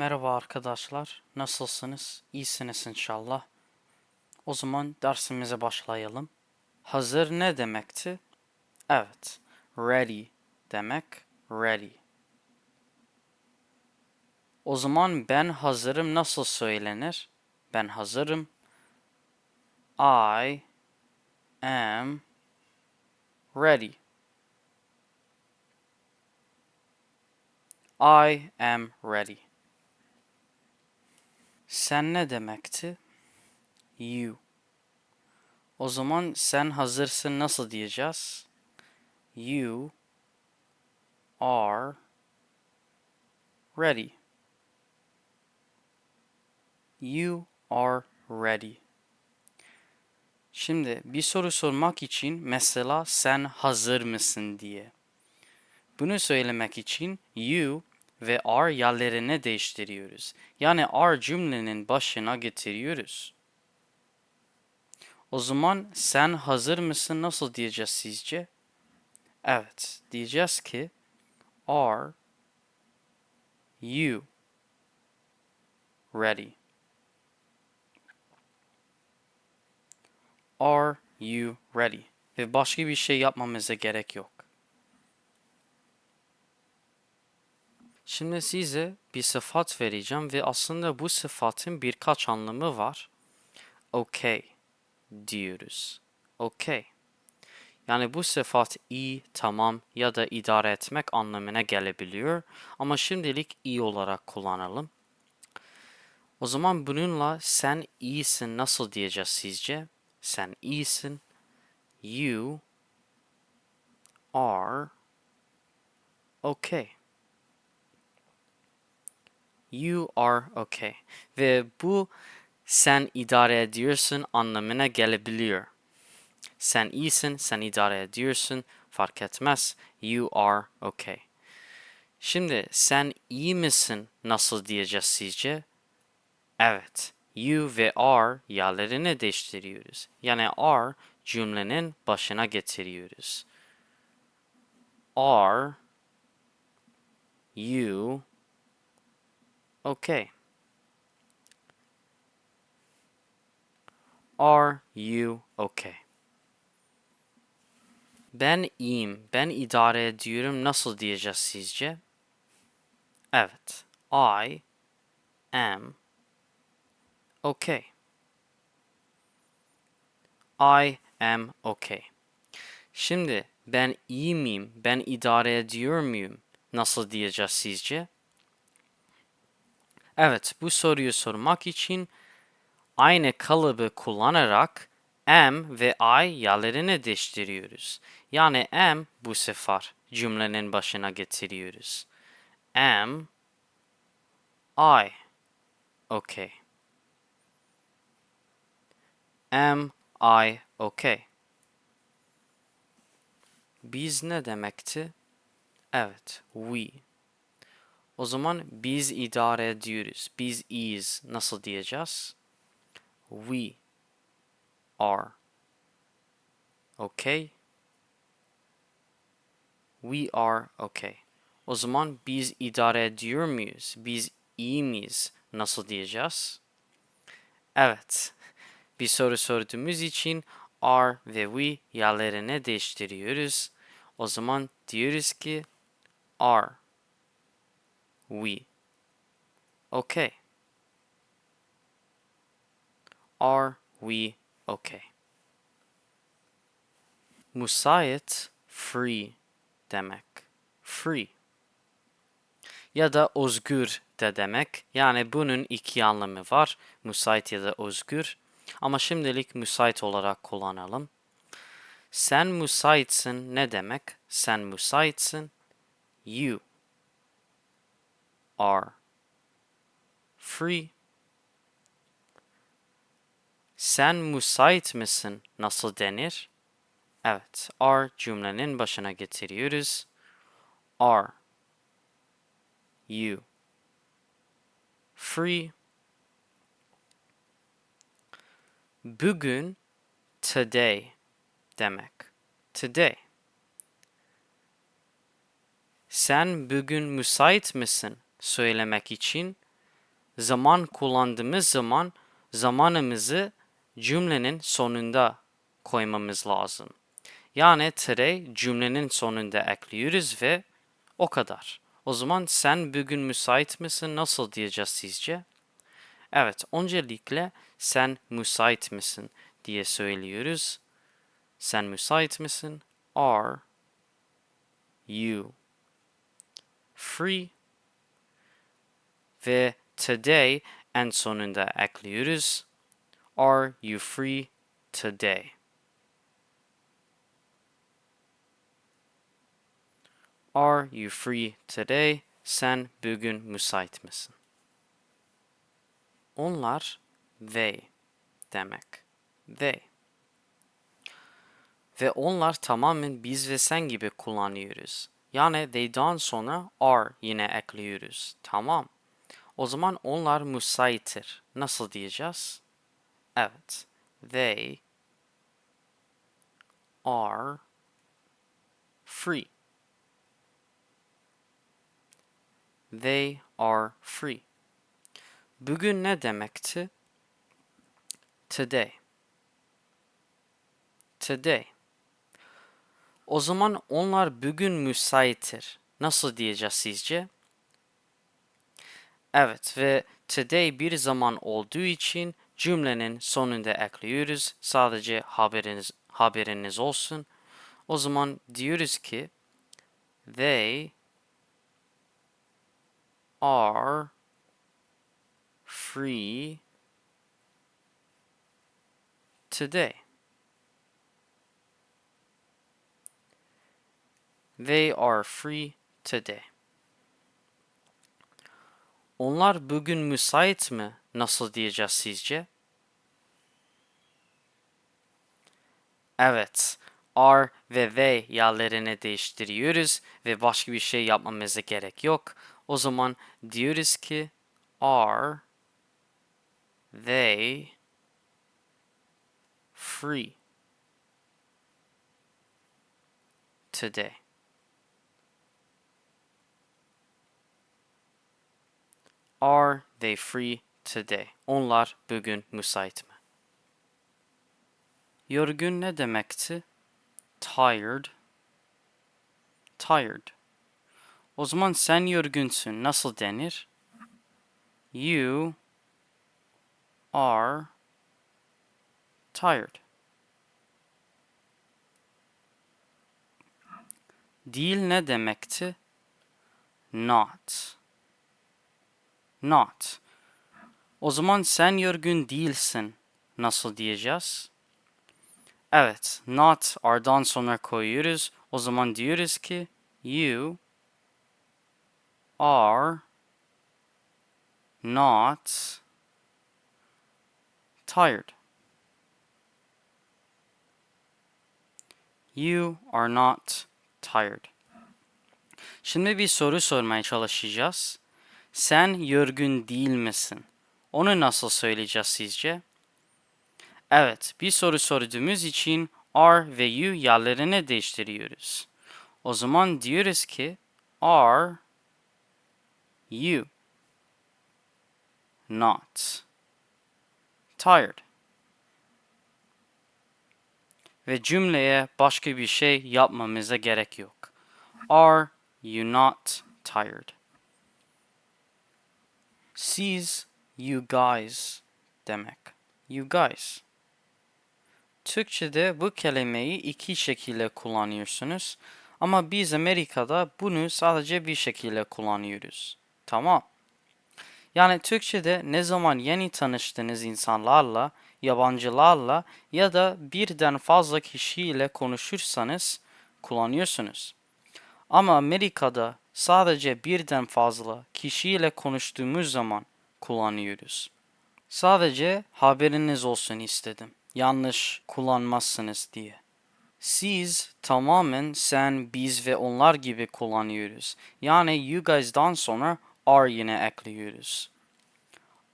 Merhaba arkadaşlar. Nasılsınız? İyisiniz inşallah. O zaman dersimize başlayalım. Hazır ne demekti? Evet. Ready demek. Ready. O zaman ben hazırım nasıl söylenir? Ben hazırım. I am ready. I am ready. Sen ne demekti? You. O zaman sen hazırsın nasıl diyeceğiz? You are ready. You are ready. Şimdi bir soru sormak için mesela sen hazır mısın diye. Bunu söylemek için you ve are yerlerini değiştiriyoruz. Yani are cümlenin başına getiriyoruz. O zaman sen hazır mısın nasıl diyeceğiz sizce? Evet, diyeceğiz ki are you ready? Are you ready? Ve başka bir şey yapmamıza gerek yok. Şimdi size bir sıfat vereceğim ve aslında bu sıfatın birkaç anlamı var. Okay diyoruz. Okay. Yani bu sıfat iyi, tamam ya da idare etmek anlamına gelebiliyor. Ama şimdilik iyi olarak kullanalım. O zaman bununla sen iyisin nasıl diyeceğiz sizce? Sen iyisin. You are okay. You are okay. Ve bu sen idare ediyorsun anlamına gelebiliyor. Sen iyisin, sen idare ediyorsun, fark etmez. You are okay. Şimdi sen iyi misin nasıl diyeceğiz sizce? Evet. You ve are yerlerini değiştiriyoruz. Yani are cümlenin başına getiriyoruz. Are you okay? Are you okay? Ben iyiyim, ben idare ediyorum nasıl diyeceğiz sizce? Evet. I am okay. I am okay. Şimdi ben iyi miyim, ben idare ediyor muyum nasıl diyeceğiz sizce? Evet, bu soruyu sormak için aynı kalıbı kullanarak am ve I yerlerini değiştiriyoruz. Yani am bu sefer cümlenin başına getiriyoruz. Am I okay? Am I okay? Biz ne demekti? Evet, we. O zaman biz idare ediyoruz. Biz iyiyiz. Nasıl diyeceğiz? We are okay. We are okay. O zaman biz idare ediyor muyuz? Biz iyi miyiz? Nasıl diyeceğiz? Evet. Bir soru sorduğumuz için are ve we yerlerini değiştiriyoruz. O zaman diyoruz ki are we okay? Are we okay? Müsait free demek. Free. Ya da özgür de demek. Yani bunun iki anlamı var. Müsait ya da özgür. Ama şimdilik müsait olarak kullanalım. Sen müsaitsin ne demek? Sen müsaitsin. You are free. Sen müsait misin nasıl denir? Evet, are cümlenin başına getiriyoruz. Are you free? Bugün today demek. Today. Sen bugün müsait misin söylemek için zaman kullandığımız zaman zamanımızı cümlenin sonunda koymamız lazım. Yani today cümlenin sonunda ekliyoruz ve o kadar. O zaman sen bugün müsait misin? Nasıl diyeceğiz sizce? Evet, öncelikle sen müsait misin diye söylüyoruz. Sen müsait misin? Are you free? Ve today en sonunda ekliyoruz. Are you free today? Are you free today? Sen bugün müsait misin? Onlar they demek. They. Ve onlar tamamen biz ve sen gibi kullanıyoruz. Yani they'dan sonra are yine ekliyoruz. Tamam. O zaman onlar müsaittir. Nasıl diyeceğiz? Evet. They are free. They are free. Bugün ne demekti? Today. Today. O zaman onlar bugün müsaittir. Nasıl diyeceğiz sizce? Evet ve today bir zaman olduğu için cümlenin sonunda ekliyoruz. Sadece haberiniz haberiniz olsun. O zaman diyoruz ki they are free today. They are free today. Onlar bugün müsait mi? Nasıl diyeceğiz sizce? Evet. Are ve they yerlerini değiştiriyoruz ve başka bir şey yapmamıza gerek yok. O zaman diyoruz ki are they free today? Are they free today? Onlar bugün müsait mi? Yorgun ne demekti? Tired. Tired. O zaman sen yorgunsun. Nasıl denir? You are tired. Değil ne demekti? Not. Not. O zaman sen yorgun değilsin. Nasıl diyeceğiz? Evet, not ardından sonra koyuyoruz. O zaman diyoruz ki you are not tired. You are not tired. Şimdi bir soru sormaya çalışacağız. Sen yorgun değil misin? Onu nasıl söyleyeceğiz sizce? Evet, bir soru sorduğumuz için are ve you yerlerini değiştiriyoruz. O zaman diyoruz ki are you not tired? Ve cümleye başka bir şey yapmamıza gerek yok. Are you not tired? Siz, you guys demek. You guys. Türkçe'de bu kelimeyi iki şekilde kullanıyorsunuz. Ama biz Amerika'da bunu sadece bir şekilde kullanıyoruz. Tamam. Yani Türkçe'de ne zaman yeni tanıştığınız insanlarla, yabancılarla ya da birden fazla kişiyle konuşursanız kullanıyorsunuz. Ama Amerika'da sadece birden fazla kişiyle konuştuğumuz zaman kullanıyoruz. Sadece haberiniz olsun istedim. Yanlış kullanmazsınız diye. Siz tamamen sen, biz ve onlar gibi kullanıyoruz. Yani you guys'dan sonra are yine ekliyoruz.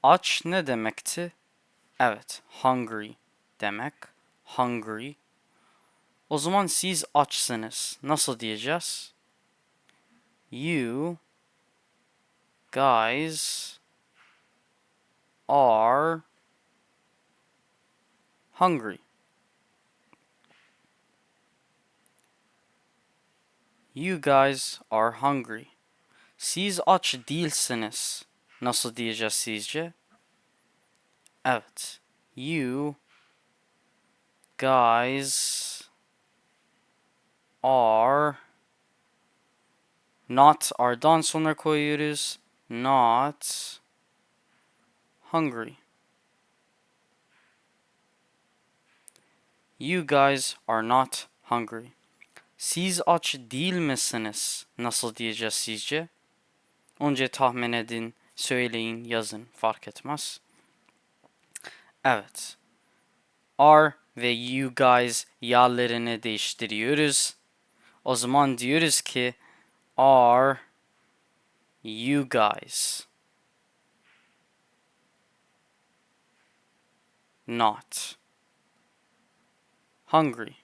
Aç ne demekti? Evet, hungry demek. Hungry. O zaman siz açsınız. Nasıl diyeceğiz? You guys are hungry. You guys are hungry. Siz aç değilsiniz. Nasıl diyeceğiz sizce? Evet. You guys are not are'dan sonra koyuyoruz. Not hungry. You guys are not hungry. Siz aç değil misiniz? Nasıl diyeceğiz sizce? Önce tahmin edin, söyleyin, yazın. Fark etmez. Evet. Are ve you guys yerlerini değiştiriyoruz. O zaman diyoruz ki are you guys not hungry?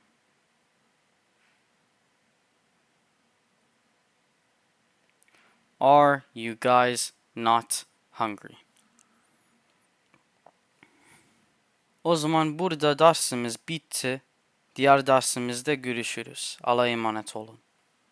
Are you guys not hungry? O zaman burada dersimiz bitti. Diğer dersimizde görüşürüz. Allah'a emanet olun.